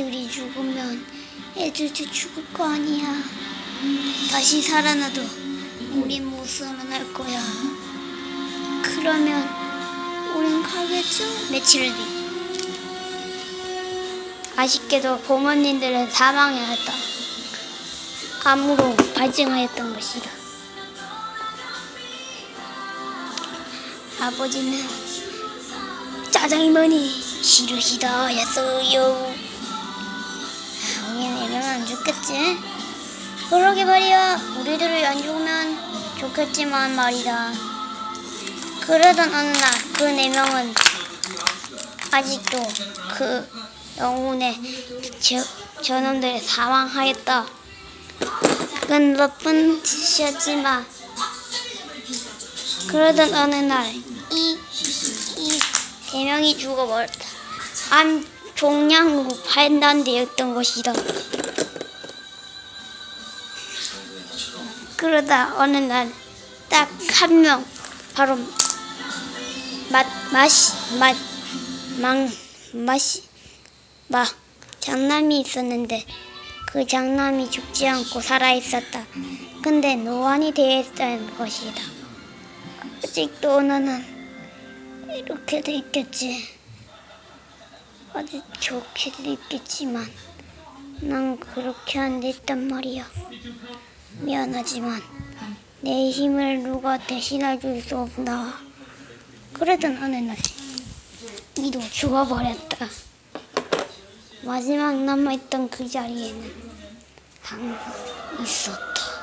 아이들이 죽으면 애들도 죽을 거 아니야. 다시 살아나도 우린 못 살아날 거야. 그러면 우린 가겠죠? 며칠 뒤. 아쉽게도 부모님들은 사망하였다. 암으로 발증하였던 것이다. 아버지는 머니 싫으시다 했어요. 안 죽겠지? 그러게 말이야. 우리들이 안 죽으면 좋겠지만 말이다. 그러던 어느 날 그 네 명은 아직도 그 영혼의 저, 저놈들이 사망하였다. 그건 나쁜 짓이었지만 그러던 어느 날 이 이 세 명이 죽어버렸다. 암 종양으로 판단되었던 것이다. 그러다 어느 날 딱 한 명 바로 맛 맛이 맛망 맛이 마 장남이 있었는데 그 장남이 죽지 않고 살아 있었다. 근데 노안이 있다는 것이다. 아직도 나는 이렇게 돼 있겠지. 아주 좋게도 있겠지만 난 그렇게 안 됐단 말이야. 미안하지만 내 힘을 누가 대신해 줄 수 없나. 그러던 어느 날 이도 죽어버렸다. 마지막 남아있던 그 자리에는 항상 있었다.